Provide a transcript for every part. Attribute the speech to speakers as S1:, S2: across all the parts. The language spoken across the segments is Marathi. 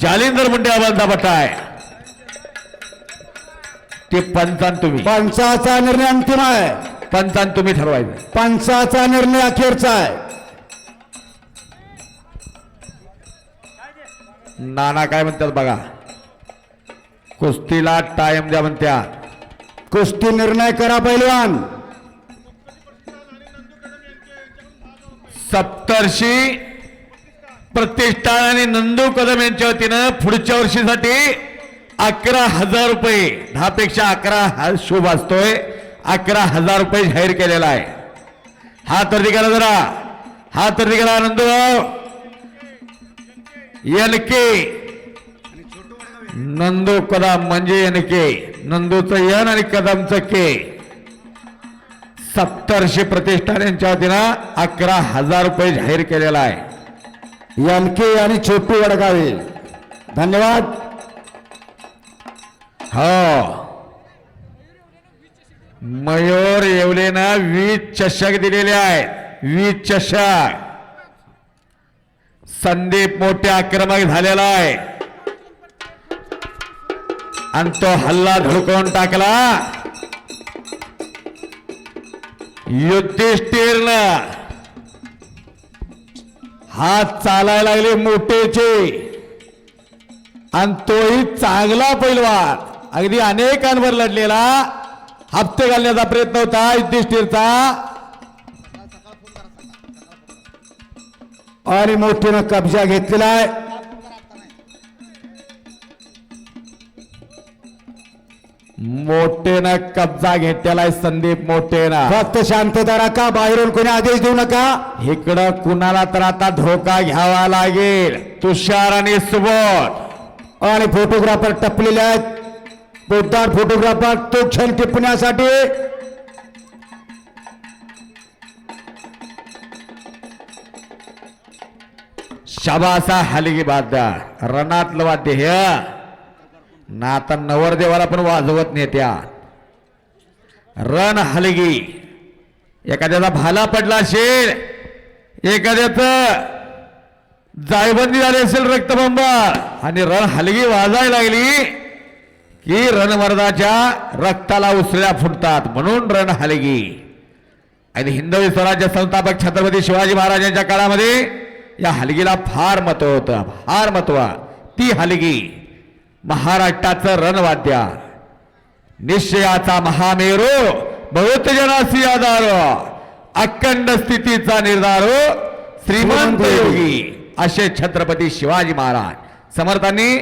S1: जालिंदर मुंडे आवाजा पट्टा आहे ते पंचान तुम्ही.
S2: पंचाचा निर्णय अंतिम आहे.
S1: पंचान तुम्ही ठरवायचं.
S2: पंचाचा निर्णय अखेरचा आहे.
S1: नाना काय म्हणतात बघा? कुस्तीला टाइम द्या म्हणत्यात
S2: कुस्ती निर्णय करा पैलवान.
S1: सप्तर्षी प्रतिष्ठान आणि नंदू कदम यांच्या वतीनं पुढच्या वर्षीसाठी अकरा हजार रुपये दहा पेक्षा अकरा हा शुभ असतोय अकरा हजार रुपये जाहीर केलेला आहे. हा तर करा जरा. हा तर करा नंदूराव एन के नंदू कदम म्हणजे एन के नंदूचं एन आणि कदमचं के सत्तरशे प्रतिष्ठान यांच्या वतीनं अकरा हजार रुपये जाहीर केलेला आहे.
S2: एनके आणि छोटू वडगावे धन्यवाद
S1: हो मयूर येवलेनं वीज चषक दिलेले आहेत. वीज चषक. संदीप मोठे आक्रमक झालेला आहे. आणि तो हल्ला धुडकवून टाकला. युधिष्ठिरनं हात चालायला लागले मोठेचे. आणि तोही चांगला पैलवान. अगदी अनेकांवर लढलेला हप्ते घालण्याचा प्रयत्न होता युधिष्ठिरचा
S2: आणि मोठीनं कब्जा घेतलेला आहे.
S1: मोठेनं कब्जा घेतलेला आहे संदीप मोठेनं.
S2: फक्त शांतता राखा बाहेरून कोणी आदेश देऊ नका.
S1: इकडं कुणाला तर आता धोका घ्यावा लागेल. तुषार आणि सुबोध.
S2: आणि फोटोग्राफर टपलेले आहेत. पोद्दार फोटोग्राफर तो क्षण टिपण्यासाठी.
S1: शबासा हलगी वाद्य रणातलं वाद्य हे. ना आता नवरदेवाला पण वाजवत नेत्या. रण हलगी. एखाद्याचा भाला पडला असेल एखाद्याच जायबंदी झाली असेल रक्तबंबा आणि रण हलगी वाजायला लागली की रणमर्दाच्या रक्ताला उसळ्या फुटतात. म्हणून रण हलगी. आणि हिंदवी स्वराज्य संस्थापक छत्रपती शिवाजी महाराजांच्या काळामध्ये या हलगीला फार महत्त्व होतं. फार महत्त्व. ती हलगी. महाराष्ट्राचं रणवाद्य. निश्चयाचा महामेरू बहुत जनासी आधार. अखंड स्थितीचा निर्धार श्रीमंत योगी. असे छत्रपती शिवाजी महाराज. समर्थांनी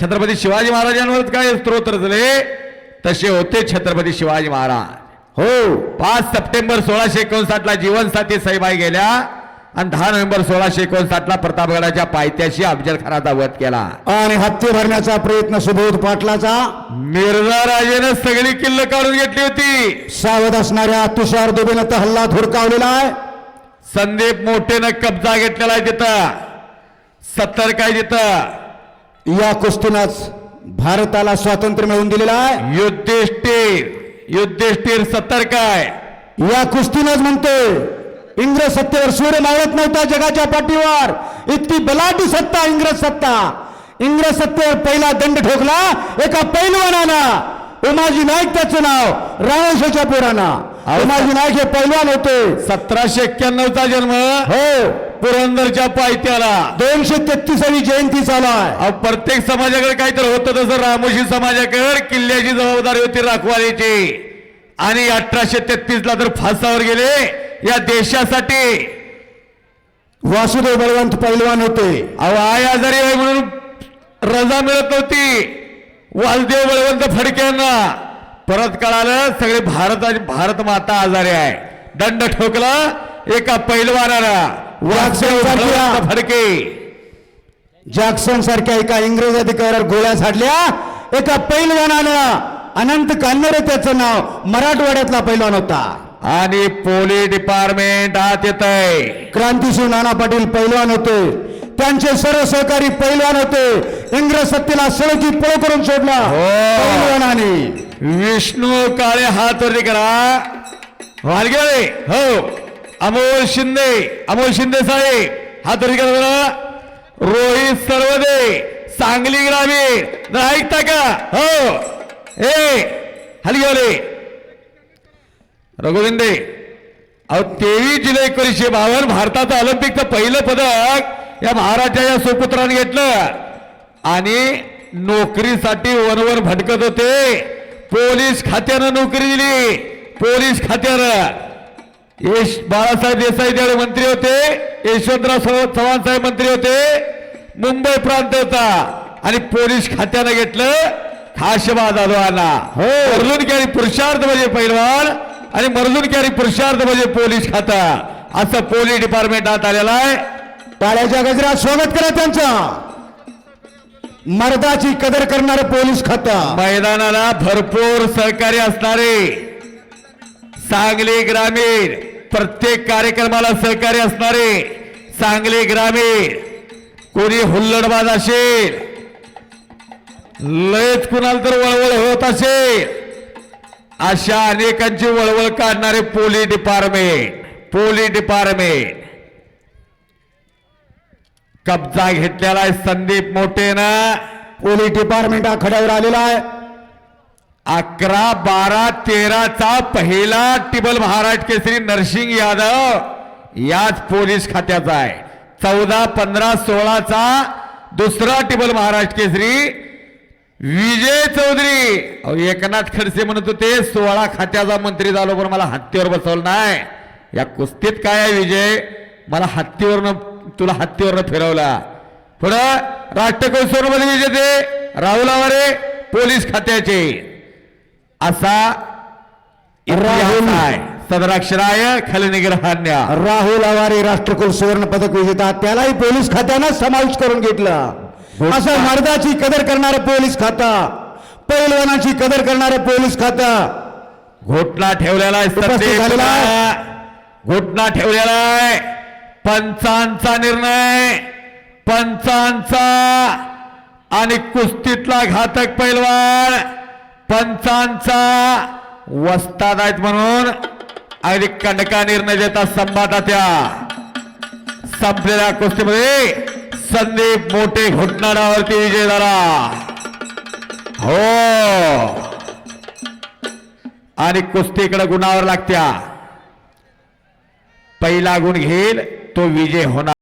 S1: छत्रपती शिवाजी महाराजांवर काय स्तोत्र रचले? तसे होते छत्रपती शिवाजी महाराज. हो. पाच सप्टेंबर सोळाशे एकोणसाठ ला जीवनसाथी सईबाई गेल्या. आणि दहा नोव्हेंबर सोळाशे एकोणसाठ ला प्रतापगडाच्या पायथ्याशी अफजल खानाचा वध केला.
S2: आणि हत्ती भरण्याचा प्रयत्न सुबोध पाटलाचा.
S1: मिर्झा राजेनं सगळी किल्ल काढून घेतली होती.
S2: सावध असणाऱ्या तुषार दुबेनं तर हल्ला धुडकावलेला आहे.
S1: संदीप मोठेनं कब्जा घेतलेला आहे तिथं. सत्तर काय तिथं
S2: या कुस्तीनंच भारताला स्वातंत्र्य मिळवून दिलेलं आहे.
S1: युद्धिष्ठिर युद्धिष्ठिर सत्तर काय.
S2: या कुस्तीनंच म्हणतोय. इंग्रज सत्तेवर सूर्य मावळत नव्हता जगाच्या पाठीवर. इतकी बलाढ्य सत्ता इंग्रज सत्ता. इंग्रज सत्तेवर पहिला दंड ठोकला एका पैलवानानं. उमाजी नाईक त्याचं नाव रावणशाच्या पोरानं. उमाजी नाईक हे पैलवान होते.
S1: सतराशे एक्क्याण्णवचा जन्म
S2: हो.
S1: पुरंदरच्या पायथ्याला.
S2: दोनशे तेहतीसावी जयंती चालू आहे
S1: प्रत्येक समाजाकडे काहीतरी होतं तसं रामोशी समाजाकडे किल्ल्याची जबाबदारी होती राखवालीची. आणि अठराशे तेहतीस ला तर फासावर गेले या देशासाठी
S2: वासुदेव बळवंत पैलवान होते.
S1: अहो आय आजारी आहे म्हणून रजा मिळत नव्हती. वालदेव बळवंत फडक्यांना. परत कळालं सगळे भारत भारत माता आजारी आहे. दंड ठोकला एका पैलवानानं वालदेव बळवंत फडके.
S2: जॅक्सन सारख्या एका इंग्रज अधिकाऱ्यावर गोळ्या झाडल्या. एका पैलवानानं अनंत कान्नरे त्याचं नाव मराठवाड्यातला पैलवान होता.
S1: आणि पोलीस डिपार्टमेंट आत येत आहे
S2: क्रांतिसिंह नाना पाटील पैलवान होते. त्यांचे सर्व सहकारी पैलवान होते. इंग्रज सत्तेला सळकी पळ करून सोडला.
S1: हो.
S2: पैलवानाने.
S1: विष्णू काळे हात वरती करा. वालगेळे हो. अमोल शिंदे. अमोल शिंदे साहेब हात वरती करा. रोहित सर्वदे सांगली ग्रामीण. ऐकता का? हो. ए हलगेवले रघुविंदे अहो तेवीस जुलै एकोणीसशे बावन्न भारताचं ऑलिम्पिकचं पहिलं पदक या महाराष्ट्राच्या सुपुत्राने घेतलं. आणि नोकरीसाठी वनवर भटकत होते. पोलीस खात्यानं नोकरी दिली. पोलीस खात्यानं. यश बाळासाहेब देसाई त्यावेळी मंत्री होते यशवंतराव चव्हाण साहेब मंत्री होते मुंबई प्रांत होता. आणि पोलीस खात्यानं घेतलं खाशबा जाधवांना. हो. पुरुषार्थ म्हणजे पैलवान. आणि मर्जून कॅरी पुरुषार्थ म्हणजे पोलीस खातं. असं पोलीस डिपार्टमेंटात आलेलं आहे.
S2: टाळ्याच्या गजरात स्वागत करा त्यांचं. मर्दाची कदर करणारं पोलीस खातं.
S1: मैदानाला भरपूर सहकार्य असणारे सांगली ग्रामीण प्रत्येक कार्यक्रमाला सहकार्य असणारे सांगली ग्रामीण. कोणी हुल्लडबाज असेल लयच कुणाला तर वळवळ होत असेल. अशा अनेकांची वळवळ काढणारे पोलीस डिपार्टमेंट पोलीस डिपार्टमेंट. कब्जा घेतलेला आहे संदीप मोठेनं
S2: पोलीस डिपार्टमेंट आखाड्यावर आलेला आहे.
S1: अकरा बारा तेराचा पहिला टिबल महाराज केसरी नरसिंग यादव याच पोलीस खात्याचा आहे. चौदा पंधरा सोळाचा दुसरा टिबल महाराज केसरी विजय चौधरी. अहो, एकनाथ खडसे म्हणत होते सोळा खात्याचा मंत्री झालो पण मला हत्तीवर बसवलं नाही. या कुस्तीत काय आहे विजय? मला हत्तीवरनं तुला हत्तीवरनं फिरवला. पुढं विजेते राहुल आवारे पोलीस खात्याचे. असा
S2: राहुल.
S1: आहे. सदराक्षराय खलनिग्रहान्य
S2: राहुल आवारे राष्ट्रकुल सुवर्ण पदक विजेता त्यालाही पोलीस खात्यानं समाविष्ट करून घेतलं. असं मर्दाची कदर करणारं पोलीस खातं. पैलवानाची कदर करणारं पोलीस खातं.
S1: घोटला ठेवलेला
S2: आहे.
S1: घोटला ठेवलेला आहे. पंचांचा निर्णय. पंचांचा आणि कुस्तीतला घातक पैलवान. पंचांचा वस्ताद आहेत म्हणून अगदी कंडका निर्णय देतात संवादा त्या संपलेल्या कुस्तीमध्ये. संदीप मोठे घोटणारावरती विजय झाला हो. आणि कुस्तीकडे गुणावर लागत्या. पहिला गुण घेईल तो विजय होणार.